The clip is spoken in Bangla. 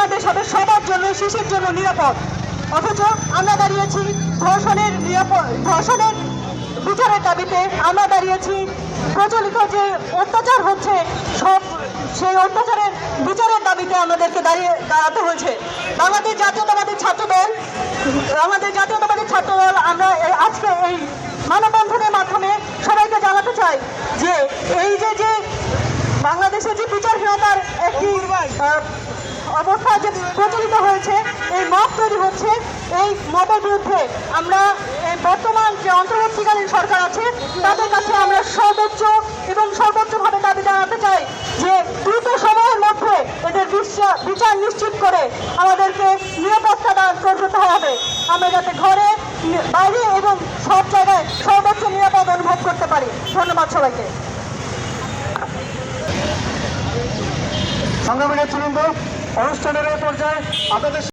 বাংলাদেশ হবে সবার জন্য, শিশুর জন্য নিরাপদ। অথচ আমরা দাঁড়িয়েছি ধর্ষণের নিরাপদ ধর্ষণের বিচারের দাবিতে, আমরা দাঁড়িয়েছি প্রচলিত যে অত্যাচার হচ্ছে, সব সেই অত্যাচারের বিচারের দাবিতে আমাদেরকে দাঁড়িয়ে দাঁড়াতে হয়েছে। বাংলাদেশ জাতীয়তাবাদী ছাত্র দল আমাদের জাতীয়তাবাদী ছাত্র দল আমরা আজকে এই মানববন্ধনের মাধ্যমে সবাইকে জানাতে চাই যে, এই যে যে বাংলাদেশে যে বিচারহীনতার একটি অবস্থা যে প্রচলিত হয়েছে, এই মত তৈরি হচ্ছে, এই মতের বিরুদ্ধে আমরা বর্তমান যে অন্তর্বর্তীকালীন সরকার আছে, তাদের কাছে আমরা সর্বোচ্চ এবং সর্বোচ্চভাবে দাবি জানাতে চাই যে দ্রুত সময়ের মধ্যে এদের বিশ্বা- বিচার নিশ্চিত করে আমাদেরকে নিরাপত্তা দান করতে হবে। আমরা যাতে ঘরে, বাইরে এবং সব জায়গায় সর্বোচ্চ নিরাপদ অনুভব করতে পারি। ধন্যবাদ সবাইকে। সংগ্রামী নেতৃবৃন্দ অনুষ্ঠানের এই পর্যায়ে আপনাদের